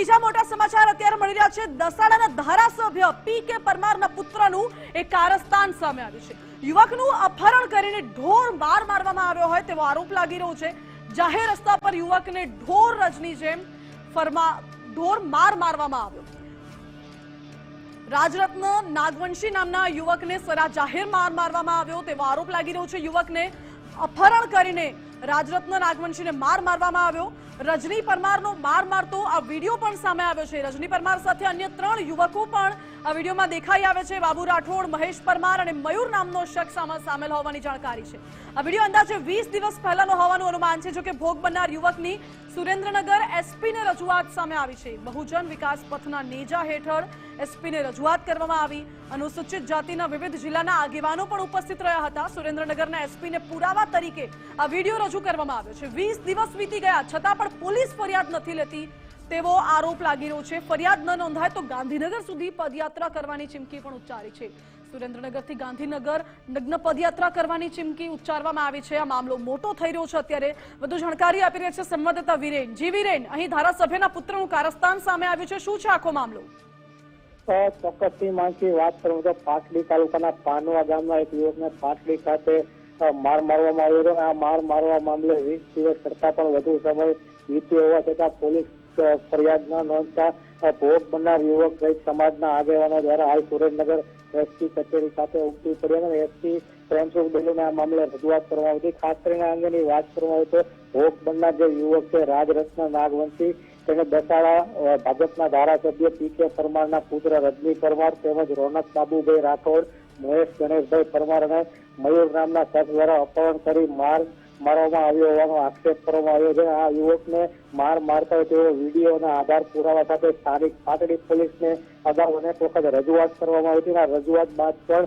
બીજા મોટા સમાચાર અત્યારે મળી રહ્યા છે. દસાડાના ધારાસભ્ય પી કે પરમારના પુત્રનું એક કારસ્તાન સામે આવ્યું છે. યુવકનું અપહરણ કરીને ઢોર માર મારવામાં આવ્યો હોય તેવો આરોપ લાગી રહ્યો છે. જાહેર રસ્તા પર યુવકને ઢોર રજની જેમ ફરમા ઢોર માર મારવામાં આવ્યો. રાજરત્ન નાગવંશી નામના યુવકને સરા જાહેર માર મારવામાં આવ્યો તેવો આરોપ લાગી રહ્યો છે. યુવકને અપહરણ કરીને રાજરત્ન નાગવંશીને માર મારવામાં આવ્યો. રજની પરમારનો માર મારતો આ વીડિયો પણ સામે આવ્યો છે. રજની પરમાર સાથે અન્ય ત્રણ યુવકો પણ આ વિડીયોમાં દેખાઈ આવે છે. બાબુ રાઠોડ, મહેશ પરમાર અને મયુર નામનો શખ્સ આમાં સામેલ હોવાની જાણકારી છે. આ વીડિયો અંદાજે વીસ દિવસ પહેલાનો હોવાનું અનુમાન છે, જોકે ભોગ બનનાર યુવકની સુરેન્દ્રનગર એસપીને રજૂઆત સામે આવી છે. બહુજન વિકાસ પથના નેજા હેઠળ એસપીને રજૂઆત કરવામાં આવી. અનુસૂચિત જાતિના વિવિધ જિલ્લાના આગેવાનો પણ ઉપસ્થિત રહ્યા હતા. સુરેન્દ્રનગરના એસપીને પુરાવા તરીકે આ વીડિયો રજૂ કરવામાં આવ્યો છે. વીસ દિવસ વીતી ગયા, છતાં પણ પોલીસ ફરિયાદ નથી લેતી. તેવો આરોપ લાગી રહ્યો છે. ફરિયાદ ન નોંધાય તો ગાંધીનગર સુધી પદયાત્રા કરવાની ચીમકી પણ ઉચ્ચારી છે. સુરેન્દ્રનગરથી ગાંધીનગર નગ્ન પદયાત્રા કરવાની ચીમકી ઉચ્ચારવામાં આવી છે. આ મામલો મોટો થઈ રહ્યો છે અત્યારે. વધુ જાણકારી આપી રહ્યા છે સંવાદદાતા વિરેન. જી વિરેન, અહીં ધારાસભ્યના પુત્રનું કારસ્તાન સામે આવ્યું છે. શું છે આખો મામલો? ચોક્કસથી માંગી વાત કરું તો પાટલી તાલુકાના પાનવા ગામના એક યુવકને પાટલી ખાતે માર મારવામાં આવ્યો હતો. આ માર મારવા મામલે વીસ દિવસ કરતા પણ વધુ સમય વીત્યો હોવા છતાં પોલીસ ફરિયાદ ન નોંધતા ભોગ બનનાર યુવક સહિત સમાજના આગેવાનો દ્વારા હાલ સુરેન્દ્રનગર એસપી કચેરી ખાતે ઉમટી પડ્યા અને એસપી પ્રેમસુખ બેલુને આ મામલે રજૂઆત કરવામાં આવી ખાસ કરીને અંગેની વાત કરવામાં આવી તો ભોગ બનનાર જે યુવક છે, રાજરત્ન નાગવંશી, તેને દસાડા ભાજપના ધારાસભ્ય પી કે પરમારના પુત્ર રજની પરમાર તેમજ રોનક બાબુભાઈ રાઠોડ, મહેશ ગણેશભાઈ પરમાર અને મયુર નામના શખ્સ દ્વારા અપહરણ કરી માર મારવામાં આવ્યો હોવાનો આક્ષેપ કરવામાં આવ્યો છે. આ યુવકને માર મારતા હોય તેવો વિડીયોના આધાર પુરાવા સાથે સ્થાનિક પાટડી પોલીસને અગાઉ અનેક વખત રજૂઆત કરવામાં આવી હતી આ રજૂઆત બાદ પણ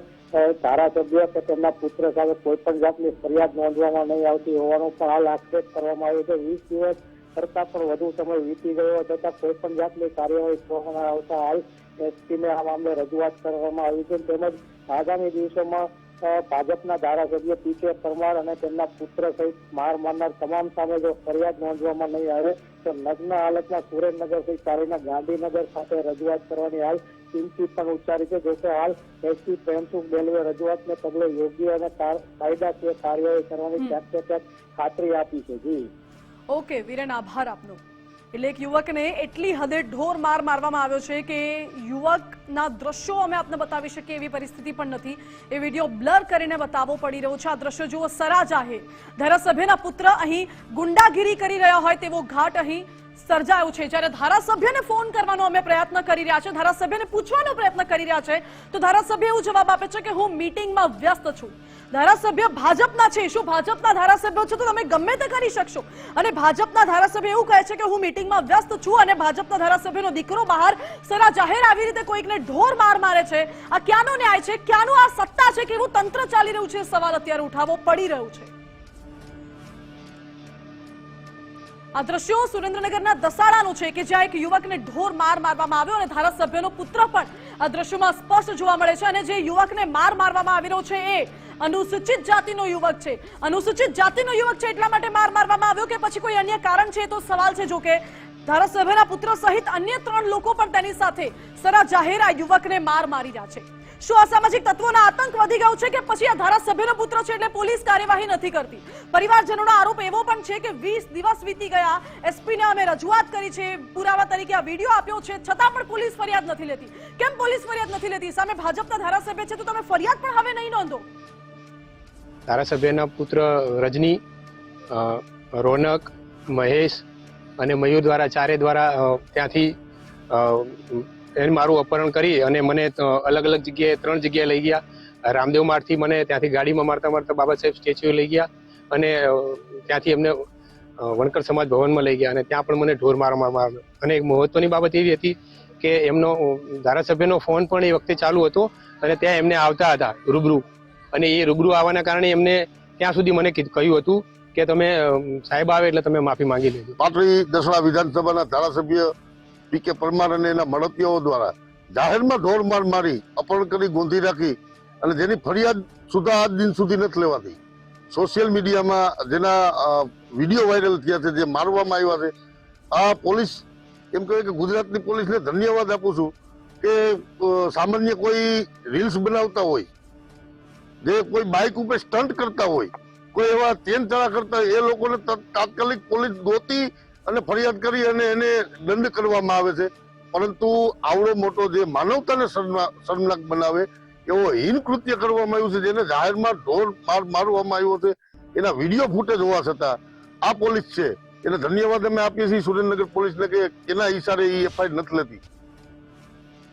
ધારાસભ્ય કે તેમના પુત્ર સાથે કોઈ પણ જાતની ફરિયાદ નોંધવામાં નહીં આવતી હોવાનો પણ હાલ આક્ષેપ કરવામાં આવ્યો છે. વીસ દિવસ કરતા પણ વધુ સમય વીતી ગયો છતાં કોઈ પણ જાતની કાર્યવાહી કરવામાં આવતા હાલ એસપીને આ મામલે રજૂઆત કરવામાં આવી છે. તેમજ આગામી દિવસોમાં ભાજપના ધારાસભ્ય પી કે પરમાર અને તેમના પુત્ર સહિત માર મારનાર તમામ સામે જો ફરિયાદ નોંધવામાં નહીં આવે તો નગ્ન હાલતમાં સુરેન્દ્રનગર સહિત ચાલીના ગાંધીનગર ખાતે રજૂઆત કરવાની હાલ ચીમકી પણ ઉચ્ચારી છે. જોકે હાલ એસપી પ્રેમસુખ બેલવે રજૂઆતને પગલે યોગ્ય અને કાયદાકીય કાર્યવાહી કરવાની ક્યાંક ક્યાંક ખાતરી આપી છે. જી. ઓકે વિરેન આભાર આપનો. એટલે એક યુવકને એટલી હદે ઢોર માર મારવામાં આવ્યો છે કે યુવકના દ્રશ્યો અમે આપને બતાવી શકીએ, એવી પરિસ્થિતિ પણ નથી. એ વીડિયો બ્લર કરીને બતાવવો પડી રહ્યો છે. આ દ્રશ્યો જુઓ સરા જાહેર ધારાસભ્યના પુત્ર અહીં ગુંડાગીરી કરી રહ્યા હોય તેવો ઘાટ અહીં સર્જાયો છે. જ્યારે ધારાસભ્યને ફોન કરવાનો અમે પ્રયત્ન કરી રહ્યા છે ધારાસભ્યને પૂછવાનો પ્રયત્ન કરી રહ્યા છે. તો ધારાસભ્ય એવું જવાબ આપે છે કે હું મીટિંગમાં વ્યસ્ત છું. ધારાસભ્ય ભાજપના છે. શું ભાજપના ધારાસભ્યો છે? તો તમે ગમે તે કરી શકશો. અને ભાજપના ધારાસભ્ય એવું કહે છે કે હું મીટિંગમાં વ્યસ્ત છું અને ભાજપના ધારાસભ્યનો દીકરો બહાર સરા જાહેર આવી રીતે કોઈકને ઢોર માર મારે છે. આ ક્યાંનો ન્યાય છે? ક્યાંનું આ સત્તા છે કેવું તંત્ર ચાલી રહ્યું છે? સવાલ અત્યારે ઉઠાવવો પડી રહ્યો છે. આ દ્રશ્યો સુરેન્દ્રનગરના દસાડાનું છે કે જ્યાં એક યુવકને ઢોર માર મારવામાં આવ્યો અને ધારાસભ્યનો પુત્ર પણ આ દ્રશ્યોમાં સ્પષ્ટ જોવા મળે છે અને જે યુવકને માર મારવામાં આવી રહ્યો છે એ અનુસૂચિત જાતિનો યુવક છે. અનુસૂચિત જાતિનો યુવક છે એટલા માટે માર મારવામાં આવ્યો કે પછી કોઈ અન્ય કારણ છે તો સવાલ છે જો કે ધારાસભ્યના પુત્ર સહિત અન્ય ત્રણ લોકો પણ તેની સાથે સરા જાહેર આ યુવકને માર મારી રહ્યા છે. શું અસામાજિક તત્વોના આતંક વધી ગયો છે કે પછી આ ધારાસભ્યનો પુત્ર છે એટલે પોલીસ કાર્યવાહી નથી કરતી? પરિવારજનોનો આરોપ એવો પણ છે કે વીસ દિવસ વીતી ગયા. એસપીને અમે રજૂઆત કરી છે, પુરાવા તરીકે આ વીડિયો આપ્યો છે. છતાં પણ પોલીસ ફરિયાદ નથી લેતી. કેમ પોલીસ ફરિયાદ નથી લેતી? સામે ભાજપના ધારાસભ્ય છે, તો તમે ફરિયાદ પણ હવે નહીં નોંધો. ધારાસભ્યના પુત્ર રજની રોનક, મહેશ અને મયુર દ્વારા ચારે દ્વારા ત્યાંથી એને મારું અપહરણ કરી અને મને અલગ અલગ જગ્યાએ, ત્રણ જગ્યાએ લઈ ગયા. રામદેવ માર્ગથી મને ત્યાંથી ગાડીમાં મારતા મારતા બાબા સાહેબ સ્ટેચ્યુ લઈ ગયા અને ત્યાંથી એમને વણકર સમાજ ભવનમાં લઈ ગયા અને ત્યાં પણ મને ઢોર મારવામાં આવ્યો. અને એક મહત્વની બાબત એવી હતી કે એમનો ધારાસભ્યનો ફોન પણ એ વખતે ચાલુ હતો અને ત્યાં એમને આવતા હતા રૂબરૂ. અને એ રૂબરૂ આવવાના કારણે એમને ત્યાં સુધી મને કહ્યું હતું કે તમે સાહેબ આવે એટલે તમે માફી માંગી લેજો. પાટડી દસડા વિધાનસભાના ધારાસભ્ય પી કે પરમાર અને એના મળતિયાઓ દ્વારા જાહેરમાં ઢોર માર અપહરણ કરી, ગોંધી રાખી અને જેની ફરિયાદ સુધા આજ દિન સુધી નથી લેવાતી. સોશિયલ મીડિયામાં જેના વીડિયો વાયરલ થયા છે, જે મારવામાં આવ્યા છે, આ પોલીસ, એમ કહેવાય કે ગુજરાતની પોલીસને ધન્યવાદ આપું છું કે સામાન્ય કોઈ રીલ્સ બનાવતા હોય, જે કોઈ બાઇક ઉપર સ્ટન્ટ કરતા હોય, કોઈ એવા ચેન ચડા કરતા એ લોકોને તાત્કાલિક પોલીસ ગોતી અને ફરિયાદ કરી અને એને દંડ કરવામાં આવે છે. પરંતુ આવડો મોટો જે માનવતાને શરમનાક બનાવે, એવો હીન કૃત્ય કરવામાં આવ્યું છે, જેને જાહેરમાં ઢોર માર મારવામાં આવ્યો છે. એના વીડિયો ફૂટેજ હોવા છતાં આ પોલીસ છે. એને ધન્યવાદ અમે આપીએ છીએ. સુરેન્દ્રનગર પોલીસને કે એના ઈશારે એ એફઆઈઆર નથી લેતી.